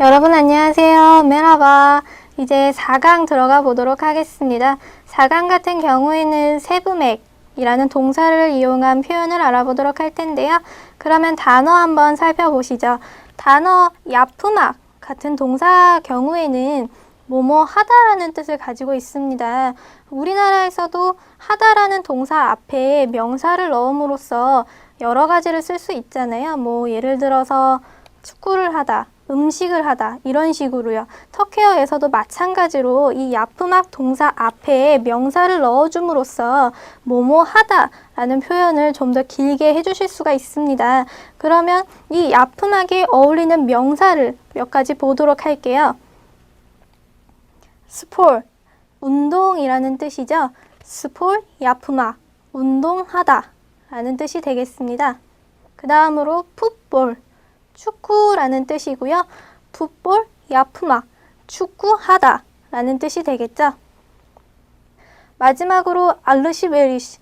여러분 안녕하세요. 메라바. 이제 4강 들어가 보도록 하겠습니다. 4강 같은 경우에는 세부맥이라는 동사를 이용한 표현을 알아보도록 할 텐데요. 그러면 단어 한번 살펴보시죠. 단어 야프막 같은 동사 경우에는 뭐뭐 하다라는 뜻을 가지고 있습니다. 우리나라에서도 하다라는 동사 앞에 명사를 넣음으로써 여러 가지를 쓸 수 있잖아요. 뭐 예를 들어서 축구를 하다, 음식을 하다 이런 식으로요. 터키어에서도 마찬가지로 이 야프막 동사 앞에 명사를 넣어줌으로써 뭐뭐 하다 라는 표현을 좀 더 길게 해주실 수가 있습니다. 그러면 이 야프막에 어울리는 명사를 몇 가지 보도록 할게요. 스폴, 운동이라는 뜻이죠. 스폴, 야프막, 운동하다 라는 뜻이 되겠습니다. 그 다음으로 풋볼, 축구라는 뜻이고요. 풋볼, 야프막, 축구하다 라는 뜻이 되겠죠. 마지막으로 알르시베리시,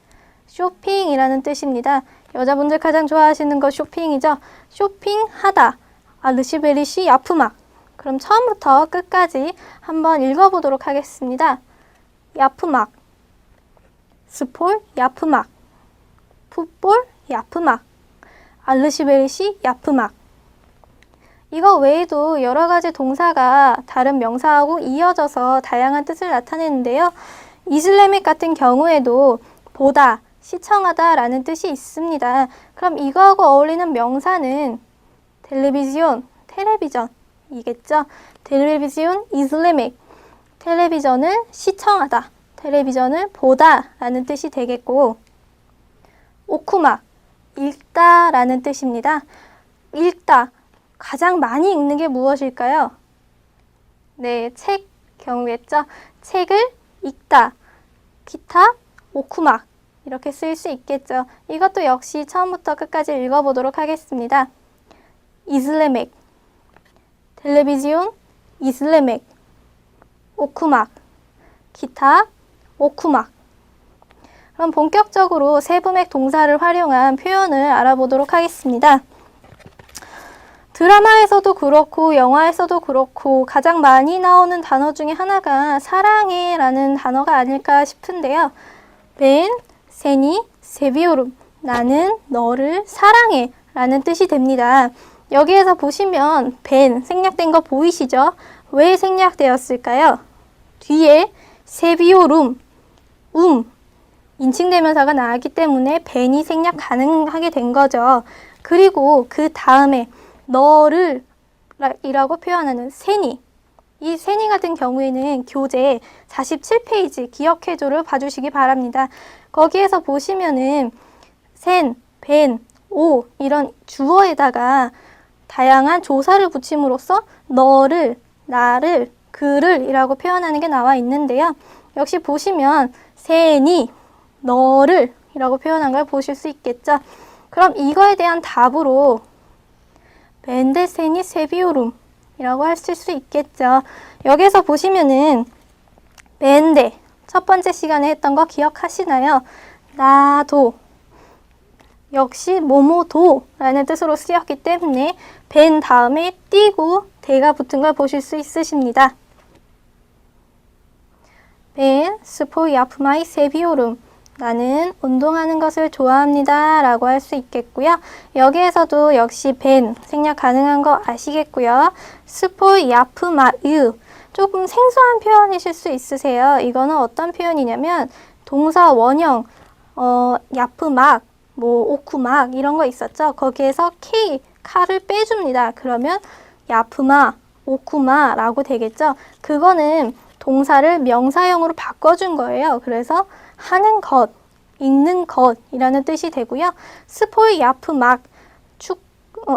쇼핑이라는 뜻입니다. 여자분들 가장 좋아하시는 거 쇼핑이죠. 쇼핑하다, 알르시베리시, 야프막. 그럼 처음부터 끝까지 한번 읽어보도록 하겠습니다. 야프막, 스폴, 야프막, 풋볼, 야프막, 알르시베리시, 야프막. 이거 외에도 여러 가지 동사가 다른 명사하고 이어져서 다양한 뜻을 나타내는데요. 이슬레믹 같은 경우에도 보다, 시청하다 라는 뜻이 있습니다. 그럼 이거하고 어울리는 명사는 텔레비전, 텔레비전이겠죠. 텔레비전 이슬레믹, 텔레비전을 시청하다, 텔레비전을 보다 라는 뜻이 되겠고 오쿠마, 읽다 라는 뜻입니다. 읽다, 가장 많이 읽는 게 무엇일까요? 네, 책 경우겠죠. 책을 읽다, 기타, 오쿠막 이렇게 쓸 수 있겠죠. 이것도 역시 처음부터 끝까지 읽어보도록 하겠습니다. 이슬레맥, 텔레비전, 이슬레맥, 오쿠막, 기타, 오쿠막 그럼 본격적으로 세부맥 동사를 활용한 표현을 알아보도록 하겠습니다. 드라마에서도 그렇고 영화에서도 그렇고 가장 많이 나오는 단어 중에 하나가 사랑해 라는 단어가 아닐까 싶은데요. 벤, 세니, 세비오름 나는 너를 사랑해 라는 뜻이 됩니다. 여기에서 보시면 벤 생략된 거 보이시죠? 왜 생략되었을까요? 뒤에 세비오룸, 움, 인칭대명사가 나왔기 때문에 벤이 생략 가능하게 된 거죠. 그리고 그 다음에 너를 이라고 표현하는 세니. 이 세니 같은 경우에는 교재 47페이지 기억해조를 봐주시기 바랍니다. 거기에서 보시면은 센, 벤, 오 이런 주어에다가 다양한 조사를 붙임으로써 너를, 나를, 그를 이라고 표현하는 게 나와 있는데요. 역시 보시면 세니, 너를 이라고 표현한 걸 보실 수 있겠죠. 그럼 이거에 대한 답으로 벤데세니 세비오룸 이라고 하실 수 있겠죠. 여기서 보시면은 벤데 첫 번째 시간에 했던 거 기억하시나요? 나도 역시 뭐뭐도 라는 뜻으로 쓰였기 때문에 벤 다음에 띄고 대가 붙은 걸 보실 수 있으십니다. 벤 스포 야프마이 세비오룸 나는 운동하는 것을 좋아합니다. 라고 할 수 있겠고요. 여기에서도 역시 벤 생략 가능한 거 아시겠고요. 스포 야프마유 조금 생소한 표현이실 수 있으세요. 이거는 어떤 표현이냐면 동사 원형 어, 야프막 뭐 오쿠막 이런 거 있었죠. 거기에서 K 카를 빼줍니다. 그러면 야프마 오쿠마라고 되겠죠. 그거는 동사를 명사형으로 바꿔준 거예요. 그래서 하는 것, 읽는 것이라는 뜻이 되고요. 스포이 야프 막, 축, 어,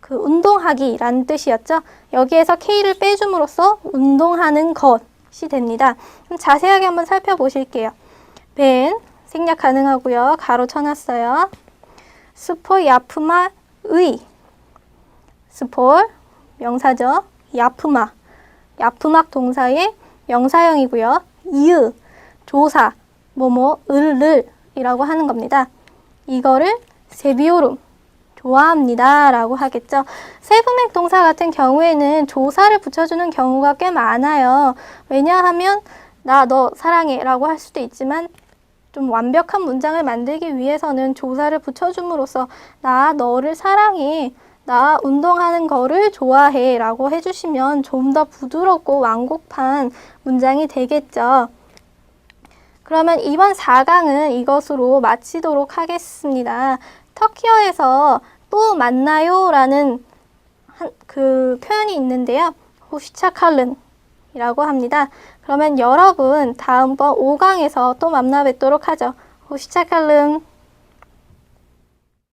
그 운동하기라는 뜻이었죠. 여기에서 K를 빼줌으로써 운동하는 것이 됩니다. 자세하게 한번 살펴보실게요. 벤, 생략 가능하고요. 가로 쳐놨어요. 스포 야프마 의 스폴 명사죠. 야프마 야프막 동사의 명사형이고요. 이으 조사 뭐뭐 을을 이라고 하는 겁니다. 이거를 세비오름 좋아합니다. 라고 하겠죠. 세부맥 동사 같은 경우에는 조사를 붙여주는 경우가 꽤 많아요. 왜냐하면 나 너 사랑해 라고 할 수도 있지만 좀 완벽한 문장을 만들기 위해서는 조사를 붙여줌으로써 나 너를 사랑해. 나 운동하는 거를 좋아해 라고 해주시면 좀 더 부드럽고 완곡한 문장이 되겠죠. 그러면 이번 4강은 이것으로 마치도록 하겠습니다. 터키어에서 또 만나요 라는 한, 그 표현이 있는데요. 호시차칼른 이라고 합니다. 그러면 여러분 다음번 5강에서 또 만나 뵙도록 하죠. 호시차칼른